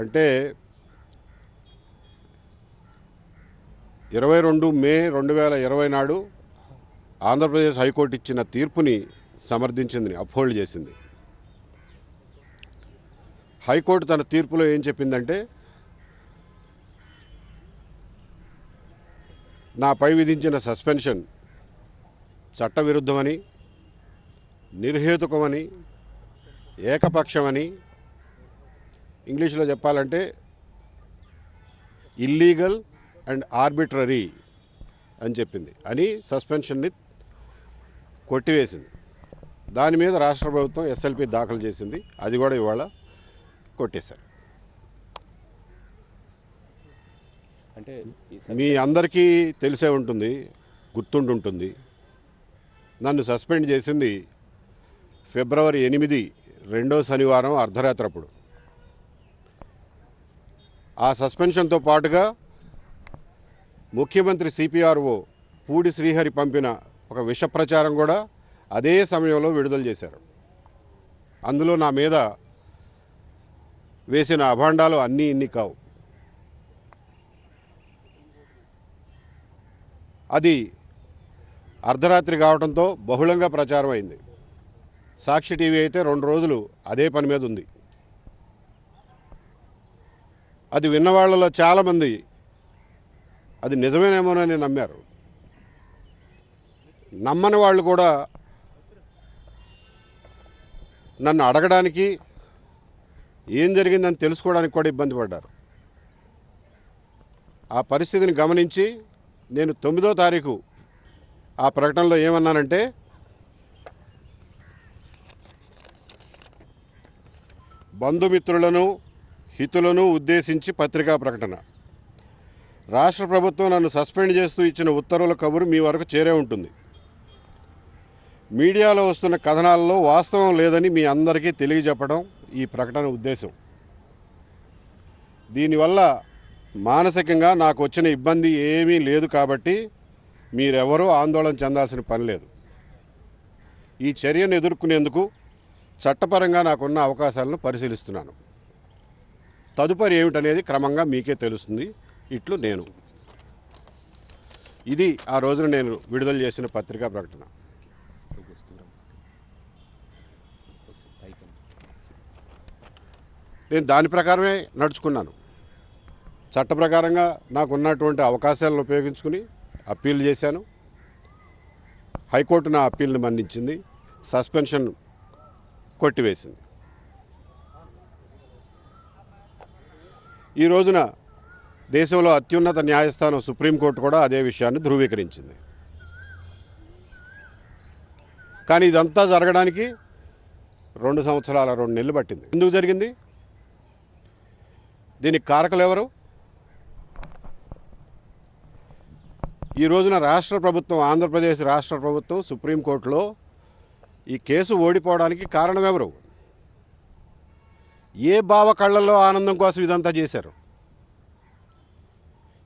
అంటే ఇరవై రెండు మే రెండు వేల ఇరవై నాడు ఆంధ్రప్రదేశ్ హైకోర్టు ఇచ్చిన తీర్పుని సమర్థించింది అప్హోల్డ్ చేసింది. హైకోర్టు తన తీర్పులో ఏం చెప్పిందంటే నాపై విధించిన సస్పెన్షన్ చట్టవిరుద్ధమని నిర్హేతుకమని ఏకపక్షమని ఇంగ్లీష్లో చెప్పాలంటే ఇల్లీగల్ అండ్ ఆర్బిట్రరీ అని చెప్పింది. అని సస్పెన్షన్ని కొట్టివేసింది. దాని మీద రాష్ట్ర ప్రభుత్వం ఎస్ఎల్పి దాఖలు చేసింది. అది కూడా ఇవాళ కొట్టేశారు. అంటే మీ అందరికీ తెలిసే ఉంటుంది గుర్తుండుంటుంది. నన్ను సస్పెండ్ చేసింది ఫిబ్రవరి ఎనిమిది రెండో శనివారం అర్ధరాత్రి అప్పుడు. ఆ సస్పెన్షన్తో పాటుగా ముఖ్యమంత్రి సిపిఆర్ఓ పూడి శ్రీహరి పంపిన ఒక విష ప్రచారం కూడా అదే సమయంలో విడుదల చేశారు. అందులో నా మీద వేసిన అభాండాలు అన్నీ ఇన్ని కావు. అది అర్ధరాత్రి కావడంతో బహుళంగా ప్రచారం అయింది సాక్షి టీవీ అయితే రెండు రోజులు అదే పని మీద ఉంది. అది విన్నవాళ్ళలో చాలామంది అది నిజమేనేమోనని నమ్మారు. నమ్మని వాళ్ళు కూడా నన్ను అడగడానికి ఏం జరిగిందని తెలుసుకోవడానికి కూడా ఇబ్బంది పడ్డారు. ఆ పరిస్థితిని గమనించి నేను తొమ్మిదో తారీఖు ఆ ప్రకటనలో ఏమన్నానంటే బంధుమిత్రులను హితులను ఉద్దేశించి పత్రికా ప్రకటన. రాష్ట్ర ప్రభుత్వం నన్ను సస్పెండ్ చేస్తూ ఇచ్చిన ఉత్తర్వుల కబురు మీ వరకు చేరే ఉంటుంది. మీడియాలో వస్తున్న కథనాల్లో వాస్తవం లేదని మీ అందరికీ తెలియజెప్పడం ఈ ప్రకటన ఉద్దేశం. దీనివల్ల మానసికంగా నాకు వచ్చిన ఇబ్బంది ఏమీ లేదు కాబట్టి మీరెవరూ ఆందోళన చెందాల్సిన పని లేదు. ఈ చర్యను ఎదుర్కొనేందుకు చట్టపరంగా నాకున్న అవకాశాలను పరిశీలిస్తున్నాను. తదుపరి ఏమిటనేది క్రమంగా మీకే తెలుస్తుంది. ఇట్లు నేను. ఇది ఆ రోజున నేను విడుదల చేసిన పత్రికా ప్రకటన. నేను దాని ప్రకారమే నడుచుకున్నాను. చట్ట ప్రకారంగా నాకు ఉన్నటువంటి అవకాశాలను ఉపయోగించుకుని అప్పీల్ చేశాను. హైకోర్టు నా అప్పీల్ని మన్నించింది. సస్పెన్షన్ కొట్టివేసింది. ఈ రోజున దేశంలో అత్యున్నత న్యాయస్థానం సుప్రీంకోర్టు కూడా అదే విషయాన్ని ధృవీకరించింది. కానీ ఇదంతా జరగడానికి రెండు సంవత్సరాల రెండు నెలలు పట్టింది. ఎందుకు జరిగింది? దీనికి కారకులు ఎవరు? ఈ రోజున రాష్ట్ర ప్రభుత్వం ఆంధ్రప్రదేశ్ రాష్ట్ర ప్రభుత్వం సుప్రీంకోర్టులో ఈ కేసు ఓడిపోవడానికి కారణం ఎవరు? ఏ బావ కళ్ళల్లో ఆనందం కోసం ఇదంతా చేశారు?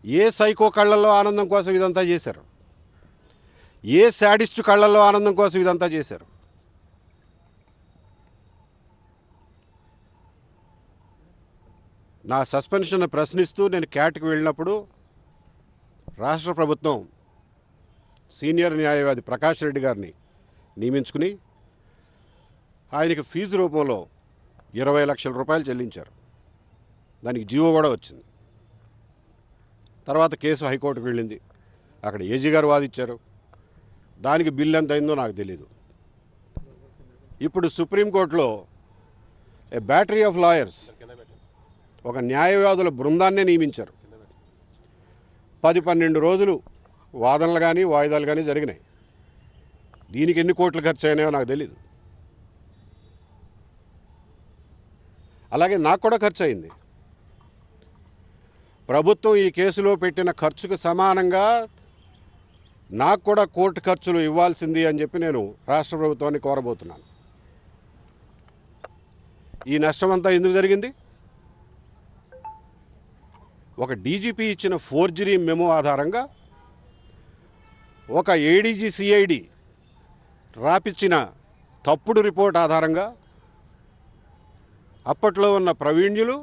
ఏ సైకో కళ్ళల్లో ఆనందం కోసం ఇదంతా చేశారు? ఏ శాడిస్ట్ కళ్ళల్లో ఆనందం కోసం ఇదంతా చేశారు? నా సస్పెన్షన్ ప్రశ్నిస్తూ నేను క్యాట్కి వెళ్ళినప్పుడు రాష్ట్ర ప్రభుత్వం సీనియర్ న్యాయవాది ప్రకాష్ రెడ్డి గారిని నియమించుకుని ఆయనకి ఫీజు రూపంలో ఇరవై లక్షల రూపాయలు చెల్లించారు. దానికి జీవో కూడా వచ్చింది. తర్వాత కేసు హైకోర్టుకు వెళ్ళింది. అక్కడ ఏజీ గారు వాదిచ్చారు. దానికి బిల్లు ఎంత అయిందో నాకు తెలియదు ఇప్పుడు సుప్రీంకోర్టులో ఏ బ్యాటరీ ఆఫ్ లాయర్స్ ఒక న్యాయవాదుల బృందాన్నే నియమించారు. పది పన్నెండు రోజులు వాదనలు కానీ వాయిదాలు కానీ జరిగినాయి. దీనికి ఎన్ని కోట్లు ఖర్చు అయినాయో నాకు తెలియదు అలాగే నాకు కూడా ఖర్చు అయింది ప్రభుత్వం ఈ కేసులో పెట్టిన ఖర్చుకు సమానంగా నాకు కూడా కోర్టు ఖర్చులు ఇవ్వాల్సింది అని చెప్పి నేను రాష్ట్ర ప్రభుత్వాన్ని కోరబోతున్నాను. ఈ నష్టం అంతా ఎందుకు జరిగింది? ఒక డీజీపీ ఇచ్చిన ఫోర్జరీ మెమో ఆధారంగా ఒక ఏడీజీ సిఐడి రాపిచ్చిన తప్పుడు రిపోర్ట్ ఆధారంగా అప్పట్లో ఉన్న ప్రవీణ్యులు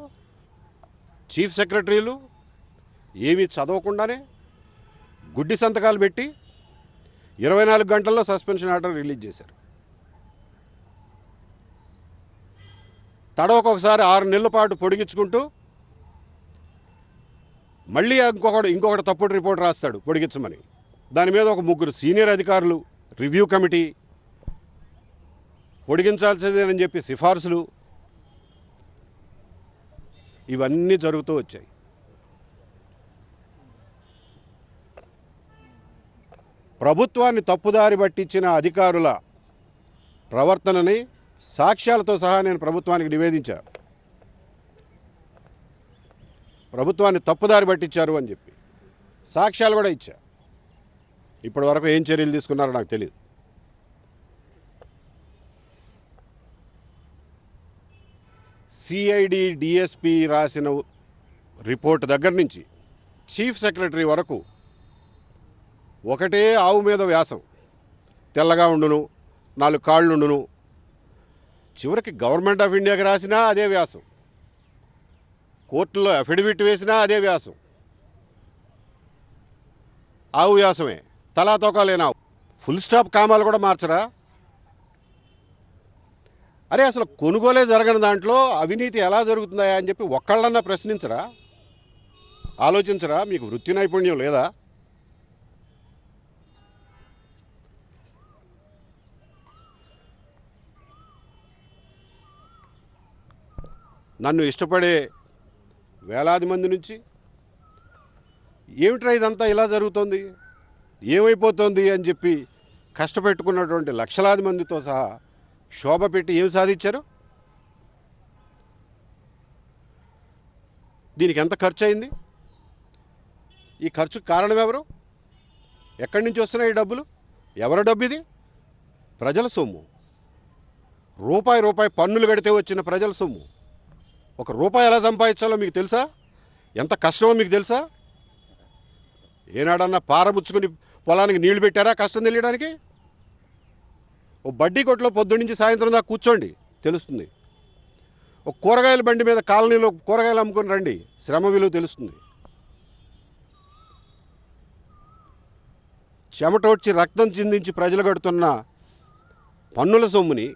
చీఫ్ సెక్రటరీలు ఏమీ చదవకుండానే గుడ్డి సంతకాలు పెట్టి ఇరవై నాలుగు గంటల్లో సస్పెన్షన్ ఆర్డర్ రిలీజ్ చేశారు. తడవకొకసారి ఆరు నెలల పాటు పొడిగించుకుంటూ మళ్ళీ ఇంకొకడు ఇంకొకటి తప్పుడు రిపోర్ట్ రాస్తాడు పొడిగించమని. దాని మీద ఒక ముగ్గురు సీనియర్ అధికారులు రివ్యూ కమిటీ పొడిగించాల్సిందేనని చెప్పి సిఫార్సులు ఇవన్నీ జరుగుతూ వచ్చాయి. ప్రభుత్వాన్ని తప్పుదారి పట్టించిన అధికారుల ప్రవర్తనని సాక్ష్యాలతో సహా నేను ప్రభుత్వానికి నివేదించా. ప్రభుత్వాన్ని తప్పుదారి పట్టించారు అని చెప్పి సాక్ష్యాలు కూడా ఇచ్చా. ఇప్పటి వరకు ఏం చర్యలు తీసుకున్నారో నాకు తెలియదు సిఐడి డిఎస్పి రాసిన రిపోర్ట్ దగ్గర నుంచి చీఫ్ సెక్రటరీ వరకు ఒకటే ఆవు మీద వ్యాసం. తెల్లగా ఉండును నాలుగు కాళ్ళు ఉండును. చివరికి గవర్నమెంట్ ఆఫ్ ఇండియాకి రాసినా అదే వ్యాసం. కోర్టులో అఫిడవిట్ వేసినా అదే వ్యాసం. ఆవు వ్యాసమే. తలా తోకాలేనా ఫుల్ స్టాప్ కామాలు కూడా మార్చరా? అరే అసలు కొనుగోలే జరగని దాంట్లో అవినీతి ఎలా జరుగుతుందా అని చెప్పి ఒక్కళ్ళన్నా ప్రశ్నించరా? ఆలోచించరా? మీకు వృత్తి నైపుణ్యం లేదా? నన్ను ఇష్టపడే వేలాది మంది నుంచి ఏమిట్రా ఇదంతా ఇలా జరుగుతోంది? ఏమైపోతుంది అని చెప్పి కష్టపెట్టుకున్నటువంటి లక్షలాది మందితో సహా శోభ పెట్టి ఏమి సాధించారు? దీనికి ఎంత ఖర్చు అయింది? ఈ ఖర్చుకు కారణం ఎవరు? ఎక్కడి నుంచి వస్తున్నాయి ఈ డబ్బులు? ఎవరి డబ్బు ఇది? ప్రజల సొమ్ము. రూపాయి రూపాయి పన్నులు కడితే వచ్చిన ప్రజల సొమ్ము. ఒక రూపాయి ఎలా సంపాదించాలో మీకు తెలుసా? ఎంత కష్టమో మీకు తెలుసా? ఏనాడన్నా పారబుచ్చుకుని పొలానికి నీళ్ళు పెట్టారా కష్టం తెలియడానికి? ఓ బడ్డీ కొట్లో పొద్దున్నీ నుంచి సాయంత్రం దాకా కూర్చోండి. తెలుస్తుంది. ఒక కూరగాయల బండి మీద కాలనీలో కూరగాయలు అమ్ముకొని రండి. శ్రమ విలువ తెలుస్తుంది. చెమటోడ్చి రక్తం చిందించి ప్రజలు కడుతున్న పన్నుల సొమ్ముని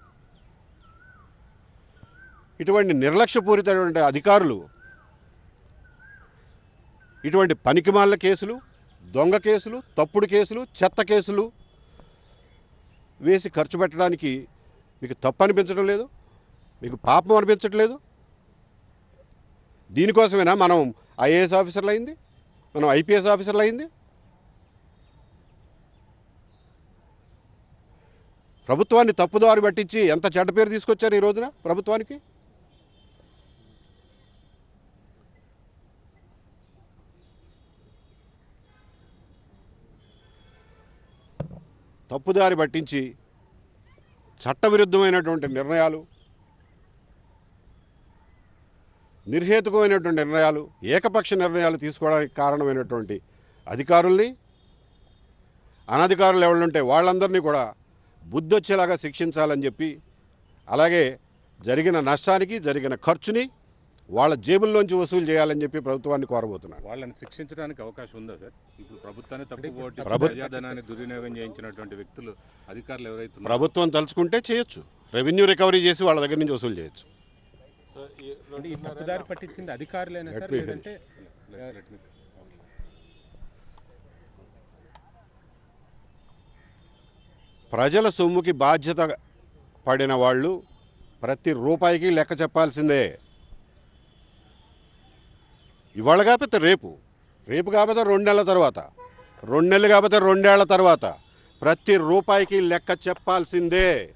ఇటువంటి నిర్లక్ష్యపూరితమైన అధికారులు ఇటువంటి పనికిమాల కేసులు దొంగ కేసులు తప్పుడు కేసులు చెత్త కేసులు వేసి ఖర్చు పెట్టడానికి మీకు తప్పు అనిపించడం లేదు మీకు పాపం అనిపించట్లేదు దీనికోసమేనా మనం ఐఏఎస్ ఆఫీసర్లు అయింది మనం ఐపీఎస్ ఆఫీసర్లు అయింది? ప్రభుత్వాన్ని తప్పుదారి పట్టించి ఎంత చెడ్డ పేరు తీసుకొచ్చారు ఈ రోజున ప్రభుత్వానికి? తప్పుదారి పట్టించి చట్టవిరుద్ధమైనటువంటి నిర్ణయాలు నిర్హేతుకమైనటువంటి నిర్ణయాలు ఏకపక్ష నిర్ణయాలు తీసుకోవడానికి కారణమైనటువంటి అధికారుల్ని అనధికారులు ఎవరుంటే వాళ్ళందరినీ కూడా బుద్ధి వచ్చేలాగా శిక్షించాలని చెప్పి అలాగే జరిగిన నష్టానికి జరిగిన ఖర్చుని వాళ్ళ జేబుల్లోంచి వసూలు చేయాలని చెప్పి ప్రభుత్వాన్ని కోరబోతున్నాను వాళ్ళని శిక్షించడానికి అవకాశం ఉందా సార్? ఇప్పుడు ప్రభుత్వాన్ని తప్పు ఓటి ప్రభు- ప్రజాధనాన్ని దుర్వినియోగం చేయించినటువంటి వ్యక్తులు అధికారులు ఎవరైతే ప్రభుత్వం తలుచుకుంటే చేయొచ్చు. రెవెన్యూ రికవరీ చేసి వాళ్ళ దగ్గర నుంచి వసూలు చేయొచ్చు. అంటే ఈ తప్పుదారి పట్టించింది అధికారులైనా సార్? లేదంటే ప్రజల సొమ్ముకి బాధ్యత పడిన వాళ్ళు ప్రతి రూపాయికి లెక్క చెప్పాల్సిందే. ఇవాళ కాకపోతే రేపు. రేపు కాకపోతే రెండు నెలల తర్వాత. రెండు నెలలు కాకపోతే రెండేళ్ళ తర్వాత. ప్రతి రూపాయికి లెక్క చెప్పాల్సిందే.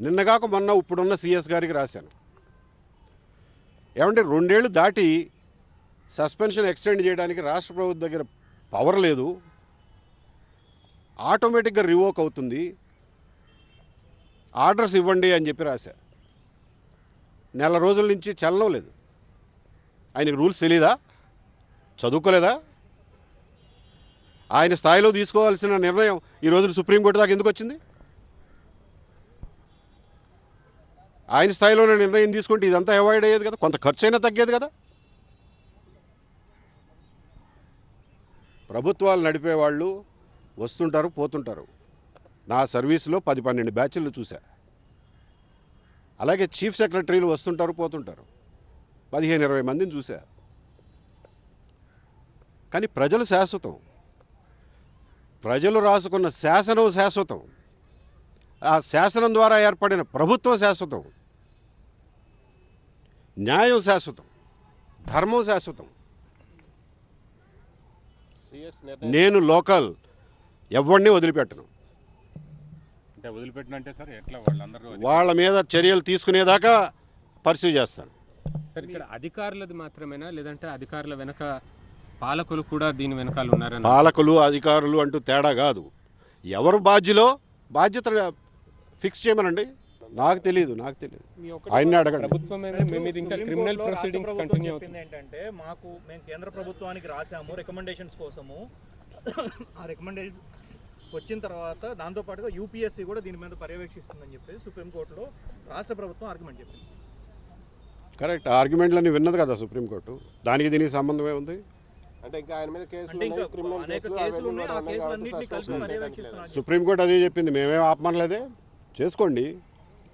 నిన్నగాక మొన్న ఇప్పుడున్న సిఎస్ గారికి రాశాను. ఏమంటే రెండేళ్ళు దాటి సస్పెన్షన్ ఎక్స్టెండ్ చేయడానికి రాష్ట్ర ప్రభుత్వం దగ్గర పవర్ లేదు. ఆటోమేటిక్గా రివోక్ అవుతుంది. ఆర్డర్స్ ఇవ్వండి అని చెప్పి రాశా. నెల రోజుల నుంచి చల్లలేదు లేదు. ఆయనకి రూల్స్ తెలీదా? చదువుకోలేదా? ఆయన స్థాయిలో తీసుకోవాల్సిన నిర్ణయం ఈ రోజున సుప్రీంకోర్టు దాకా ఎందుకు వచ్చింది? ఆయన స్థాయిలోనే నిర్ణయం తీసుకుంటే ఇదంతా అవాయిడ్ అయ్యేది కదా? కొంత ఖర్చు అయినా తగ్గేది కదా? ప్రభుత్వాలు నడిపే వాళ్ళు వస్తుంటారు పోతుంటారు. నా సర్వీస్లో పది పన్నెండు బ్యాచ్లు చూశా. అలాగే చీఫ్ సెక్రటరీలు వస్తుంటారు పోతుంటారు. పదిహేను ఇరవై మందిని చూసా కానీ ప్రజలు శాశ్వతం. ప్రజలు రాసుకున్న శాసనం శాశ్వతం. ఆ శాసనం ద్వారా ఏర్పడిన ప్రభుత్వం శాశ్వతం. న్యాయం శాశ్వతం. ధర్మం శాశ్వతం. నేను లోకల్ ఎవరిని వదిలిపెట్టను. అంటే వదిలిపెట్టినంటే సార్ ఎట్లా వాళ్ళందరూ వాళ్ళ మీద చర్యలు తీసుకునేదాకా పర్సూ చేస్తాను. సార్ ఇక్కడ అధికారులది మాత్రమేనా? లేదంటే అధికారుల వెనక పాలకులు కూడా దీని వెనకాల ఉన్నారని పాలకులు అధికారులు అంటూ తేడా కాదు. ఎవరు బాధ్యులో బాధ్యత ఫిక్స్ చేయమనండి. నాకు తెలియదు నాకు తెలియదు అడగండి. ఇంకా క్రిమినల్ ప్రొసీడింగ్స్ కంటిన్యూ అవుతుంది ఏంటంటే మాకు మేము కేంద్ర ప్రభుత్వానికి రాసాము రికమెండేషన్స్ కోసము. ఆ రికమెండేషన్ వచ్చిన తర్వాత దాంతోపాటుగా యూపీఎస్సీ కూడా దీని మీద పర్యవేక్షిస్తుందని చెప్పేసి సుప్రీంకోర్టులో రాష్ట్ర ప్రభుత్వం ఆర్గ్యుమెంట్ చెప్పింది. కరెక్ట్. ఆర్గ్యుమెంట్లన్నీ విన్నది కదా సుప్రీంకోర్టు. దానికి దీనికి సంబంధమే ఉంది అంటే ఇంకా ఆయన మీద కేసులు సుప్రీంకోర్టు అదే చెప్పింది. మేమేం ఆపమనలేదే. చేసుకోండి.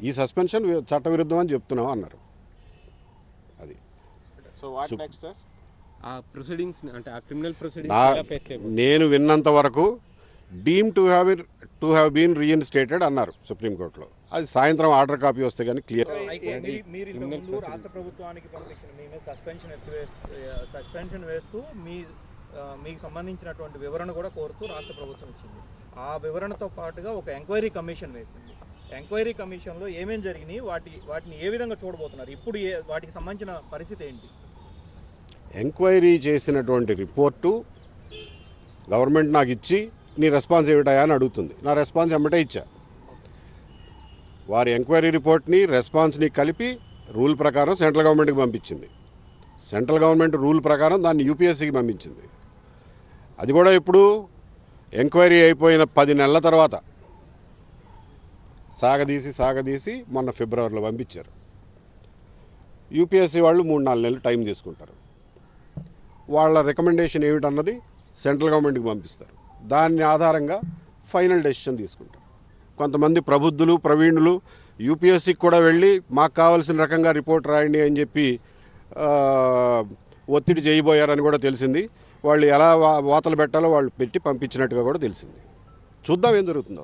ఈ సస్పెన్షన్ చట్టవిరుద్ధం అని చెప్తున్నాం అన్నారు. అది. సో వాట్ సుప్- నెక్స్ట్ సార్ ఆ ప్రొసీడింగ్స్ అంటే ఆ క్రిమినల్ ప్రొసీడింగ్స్ నా ఎలా ఫేస్ చేయబోతున్నారు? నేను విన్నంత వరకు deem to have to have been reinstated అన్నారు సుప్రీంకోర్టులో. అది సాయంత్రం ఆర్డర్ కాపీ వస్తే కానీ క్లియర్. రాష్ట్ర ప్రభుత్వానికి సస్పెన్షన్ సస్పెన్షన్ వేస్తూ మీ మీకు సంబంధించినటువంటి వివరణ కూడా కోరుతూ రాష్ట్ర ప్రభుత్వం ఇచ్చింది. ఆ వివరణతో పాటుగా ఒక ఎంక్వైరీ కమిషన్ వేసింది. ఎంక్వైరీ కమిషన్లో ఏమేం జరిగినాయి వాటి వాటిని ఏ విధంగా చూడబోతున్నారు ఇప్పుడు ఏ వాటికి సంబంధించిన పరిస్థితి ఏంటి? ఎంక్వైరీ చేసినటువంటి రిపోర్టు గవర్నమెంట్ నాకు ఇచ్చి నీ రెస్పాన్స్ ఏమిటాయా అని అడుగుతుంది. నా రెస్పాన్స్ ఎమ్మటే ఇచ్చా. వారి ఎంక్వైరీ రిపోర్ట్ని రెస్పాన్స్ని కలిపి రూల్ ప్రకారం సెంట్రల్ గవర్నమెంట్కి పంపించింది. సెంట్రల్ గవర్నమెంట్ రూల్ ప్రకారం దాన్ని యూపీఎస్సీకి పంపించింది. అది కూడా ఇప్పుడు ఎంక్వైరీ అయిపోయిన పది నెలల తర్వాత. సాగదీసి సాగదీసి మొన్న ఫిబ్రవరిలో పంపించారు. యూపీఎస్సీ వాళ్ళు మూడు నాలుగు నెలలు టైం తీసుకుంటారు. వాళ్ళ రికమెండేషన్ ఏమిటన్నది సెంట్రల్ గవర్నమెంట్కి పంపిస్తారు. దాని ఆధారంగా ఫైనల్ డెసిషన్ తీసుకుంటారు. కొంతమంది ప్రబుద్ధులు ప్రవీణులు యూపీఎస్సీకి కూడా వెళ్ళి మాకు కావాల్సిన రకంగా రిపోర్ట్ రాయండి అని చెప్పి ఒత్తిడి చేయబోయారని కూడా తెలిసింది వాళ్ళు ఎలా వాతలు పెట్టాలో వాళ్ళు పెట్టి పంపించినట్టుగా కూడా తెలిసింది చూద్దాం ఏం జరుగుతుందో